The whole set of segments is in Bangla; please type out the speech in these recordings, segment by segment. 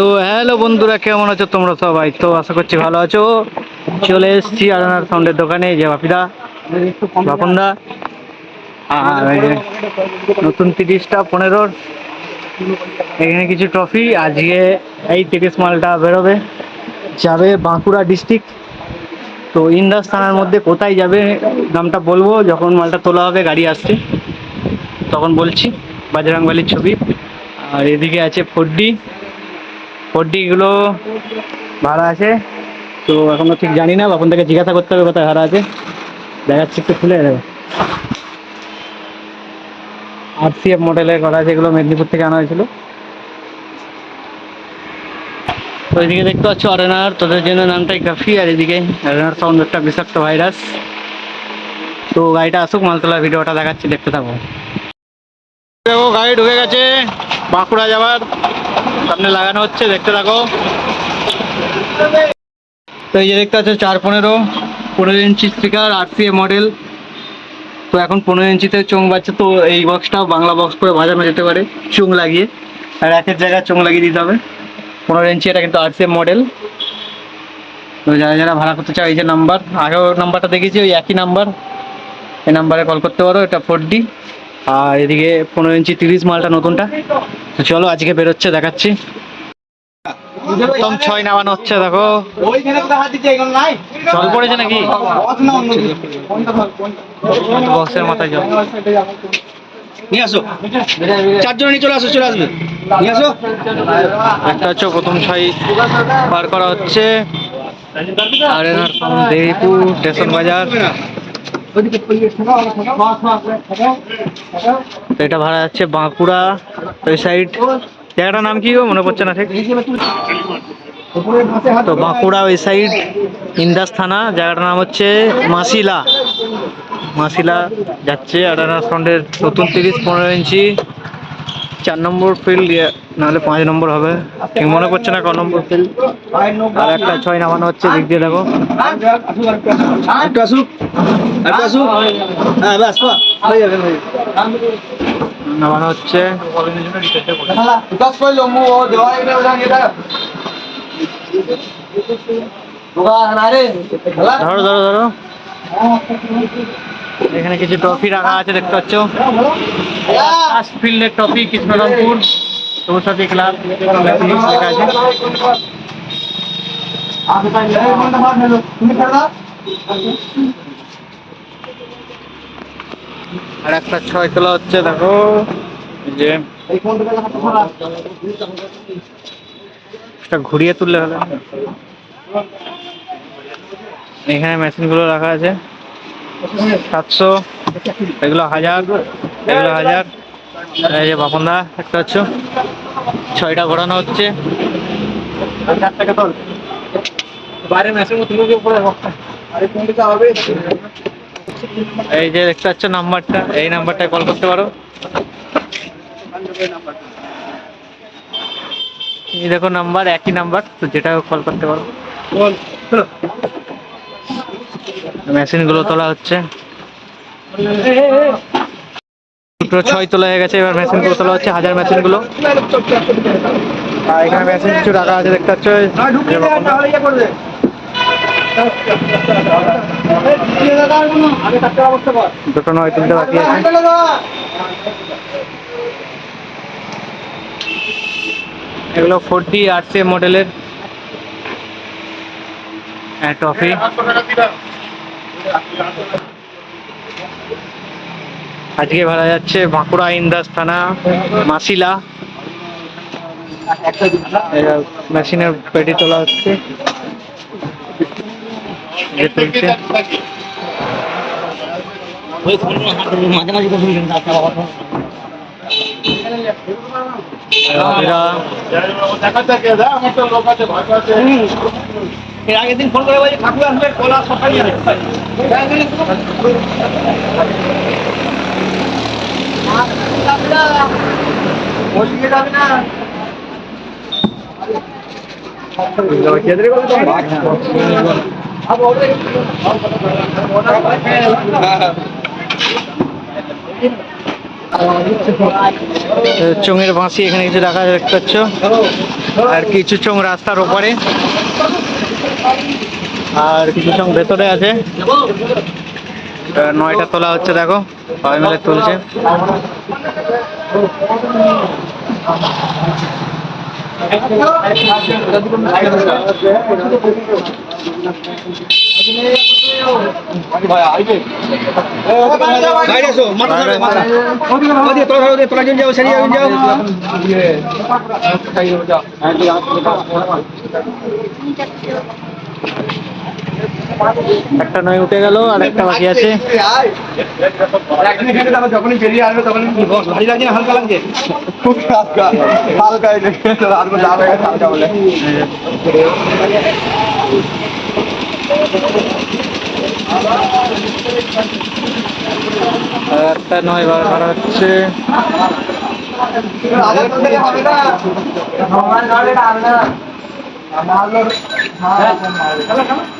তো হ্যালো বন্ধুরা, কেমন আছো তোমরা সবাই? তো আশা করছি ভালো আছো। চলে এসেছি আরানার সাউন্ডের দোকানে যে বাপিদা, বাপনদা। আর নতুন তিরিশটা, পনেরোর এখানে কিছু ট্রফি আজকে এই তিরিশ মালটা বেরোবে, যাবে বাঁকুড়া ডিস্ট্রিক্ট তো ইন্দাস থানার মধ্যে কোথায় যাবে, নামটা বলব। যখন মালটা তোলা হবে, গাড়ি আসছে। তখন বলছি বাজরাংবালির ছবি। আর এদিকে আছে ফোরডি। ফোরডিগুলো ভাড়া আছে। তো এখনও ঠিক জানি না বাপন থেকে জিজ্ঞাসা করতে হবে কোথায় ভাড়া আছে। দেখাচ্ছি একটু খুলে দেবে। আর সি এফ মডেলের করা এগুলো মেদিনীপুর থেকে আনা হয়েছিল। তো এদিকে দেখতে পাচ্ছ অরেনার তোদের জন্য নামটাই কাফি, আর এদিকে অরেনার সাউন্ড একটা বিষাক্ত ভাইরাস। তো গাড়িটা আসুক, মালতলা ভিডিওটা দেখাচ্ছি, দেখতে থাকো। দেখো গাড়ি ঢুকে গেছে, বাঁকুড়া যাবার সামনে লাগানো হচ্ছে, দেখতে থাকো। তো এই যে দেখতে পাচ্ছ, চার পনেরো পনেরো ইঞ্চি স্পিকার আর সি মডেল তো এখন পনেরো ইঞ্চিতে চোং বাজছে, তো এই বক্সটাও বাংলা বক্স করে বাজানো যেতে পারে চোং লাগিয়ে। আর একের জায়গায় চোং লাগিয়ে দিতে হবে। পনেরো ইঞ্চি এটা কিন্তু আর সি মডেল তো যারা যারা ভাড়া করতে চাও, এই যে নাম্বার আগেও নাম্বারটা দেখেছি, ওই একই নাম্বার এই নাম্বারে কল করতে পারো, এটা ফোর ডি আর এদিকে পনেরো ইঞ্চি তিরিশ মালটা নতুনটা। তো চলো আজকে বেরোচ্ছে, দেখাচ্ছি। প্রথম ছয় নামানো হচ্ছে, দেখো। জল পড়েছে নাকি? বক্সের মাথায় জল। আসো। চারজন চলে আসো, চলে আসবে। প্রথম করা হচ্ছে। আর স্টেশন বাজার। তো এটা ভাড়া যাচ্ছে বাঁকুড়া ওই সাইড জায়গাটার নাম কি মনে পড়ছে না ঠিক। তো বাঁকুড়া ওই সাইড ইন্দাস থানা জায়গাটার নাম হচ্ছে মাসিলা। মাসিলা যাচ্ছে আডানার ফ্রন্টের নতুন তিরিশ পনেরো ইঞ্চি চার নম্বর ফিল্ড নাহলে পাঁচ নম্বর হবে। ঠিক মনে করছে না ক নম্বর? আর একটা ছয় নামানো হচ্ছে দিক দিয়ে দেখো। হ্যাঁ হয়ে হয়ে নামানো হচ্ছে। ধরো ধরো ধরো। এখানে কিছু ট্রফি রাখা আছে দেখতে পাচ্ছ। ফার্স্ট ফিল্ডের ট্রফি কৃষ্ণরামপুর। চৌষট্টি ক্লাব লেখা আছে। আর একটা ছয় তোলা হচ্ছে, দেখো। যে ঘুরিয়ে তুললে হবে এখানে মেশিনগুলো রাখা আছে। সাতশো, এগুলো হাজার এগুলো হাজার। এই যে বাপনদা একটা হচ্ছে ছয়টা ঘোরানো হচ্ছে। এই যে দেখতে পাচ্ছ নাম্বারটা এই নাম্বারটায় কল করতে পারো। এই দেখো নাম্বার একই নাম্বার তো যেটা কল করতে পারো। মেশিনগুলো তোলা হচ্ছে। দুটো ছয় তোলা হয়ে গেছে। এবার মেশিন মেশিনগুলো তোলা হচ্ছে, হাজার মেশিনগুলো আর এখানে মেশিন কিছু রাখা আছে, দেখতে পাচ্ছ? দুটো নয়, তিনটে বাকি আছে। এগুলো ফোরটি আরসি মডেলের ট্রফি আজকে ভাড়া যাচ্ছে বাঁকুড়া ইন্দাস থানা, মাসিলা। মেশিনের পেটি তোলা হচ্ছে। এরা আগের দিন ফোন করে ঠাকুর আসবে, কলা সকালে চোঙের বাঁশি এখানে কিছু আছে দেখতে পাচ্ছ। আর কিছু চোঙ রাস্তার ওপারে। আর কিছু চোঙ ভেতরে আছে। নয়টা তোলা হচ্ছে দেখো। সবাই মিলে তুলছে। যাও একটা নয় উঠে গেল, আর একটা বাকি আছে। যখনই বেরিয়ে আসবে তখন ভারী লাগছে হালকা খুব একটা নয়, বার করা হচ্ছে। যে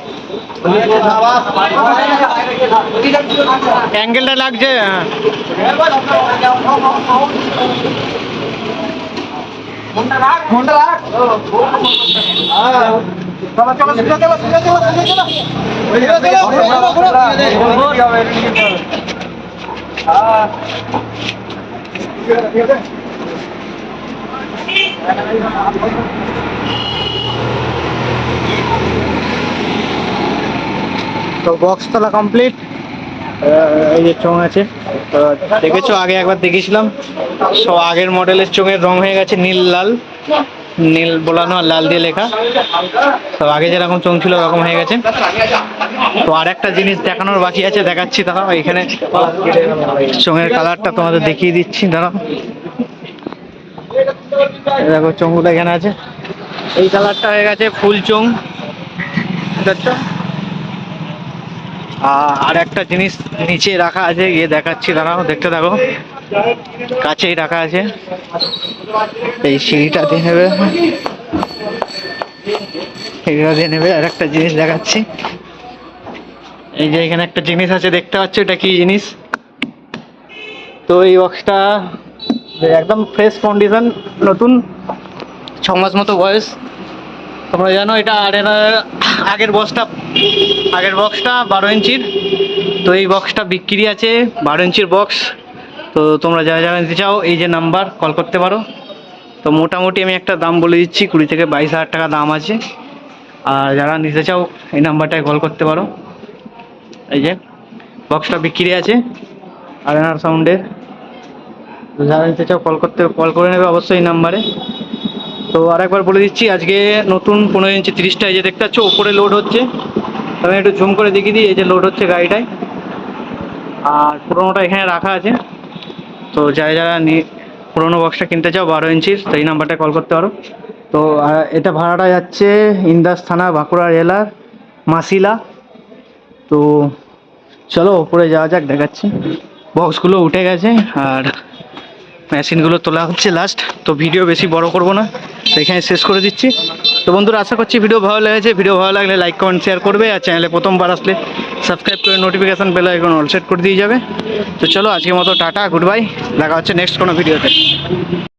রাখ চলো চলো চলো চলো চলো চলো চলো তো বক্স তোলা কমপ্লিট এই যে চোঙ আছে। তো দেখেছ, আগে একবার দেখেছিলাম সব আগের মডেলের চোঙের রং হয়ে গেছে নীল, লাল। নীল বোলানো আর লাল দিয়ে লেখা। তো আগে যেরকম চোঙ ছিল, ওরকম হয়ে গেছে। তো আর একটা জিনিস দেখানোর বাকি আছে, দেখাচ্ছি দাঁড়াও, এখানে চোঙের কালারটা তোমাদের দেখিয়ে দিচ্ছি, দাঁড়াও। দেখো চোঙগুলো এখানে আছে। এই কালারটা হয়ে গেছে ফুল চোঙ? আ- আর একটা জিনিস নিচে রাখা আছে, গিয়ে দেখাচ্ছি, দাঁড়াও, দেখতে থাকো। কাছেই রাখা আছে। এই সিঁড়িটা দিয়ে নেবে। সিঁড়িটা দিয়ে নেবে, আর একটা জিনিস দেখাচ্ছি। এই যে এখানে একটা জিনিস আছে, দেখতে পাচ্ছ, এটা কি জিনিস? তো এই বক্সটা একদম ফ্রেশ কন্ডিশন নতুন, ছ মাস মতো বয়স। তোমরা জানো এটা আর এর আগের বক্সটা আগের বক্সটা বারো ইঞ্চির। তো এই বক্সটা বিক্রি আছে বারো ইঞ্চির বক্স তো তোমরা যারা যারা নিতে চাও, এই যে নাম্বার কল করতে পারো। তো মোটামুটি আমি একটা দাম বলে দিচ্ছি, কুড়ি থেকে বাইশ হাজার টাকা দাম আছে। আর যারা নিতে চাও, এই নাম্বারটায় কল করতে পারো। এই যে বক্সটা বিক্রি আছে আর এনার সাউন্ডের যারা নিতে চাও কল করতে কল করে নেবে অবশ্যই এই নাম্বারে তো আরেকবার বলে দিচ্ছি, আজকে নতুন পনেরো ইঞ্চি তিরিশটা এই যে দেখতে পাচ্ছ, ওপরে লোড হচ্ছে। আমি একটু জুম করে দেখিয়ে দিই, এই যে লোড হচ্ছে গাড়িটায়। আর পুরোনোটা এখানে রাখা আছে। তো যারা যারা নি- পুরোনো বক্সটা কিনতে চাও, বারো ইঞ্চির তো এই নাম্বারটায় কল করতে পারো। তো এটা ভাড়াটা যাচ্ছে ইন্দাস থানা বাঁকুড়া জেলার মাসিলা। তো চলো, ওপরে যাওয়া যাক, দেখাচ্ছি। বক্সগুলো উঠে গেছে, আর মেশিনগুলো তোলা হচ্ছে লাস্ট তো ভিডিও বেশি বড় করব না, তো এখানে শেষ করে দিচ্ছি। তো বন্ধুরা, আশা করছি ভিডিও ভালো লেগেছে। ভিডিও ভালো লাগলে লাইক কমেন্ট শেয়ার করবে আর চ্যানেলে প্রথমবার আসলে সাবস্ক্রাইব করে notification bell icon all set করে দিয়ে যাবে। তো চলো, আজকের মতো টাটা গুড বাই দেখা হচ্ছে নেক্সট কোনো ভিডিওতে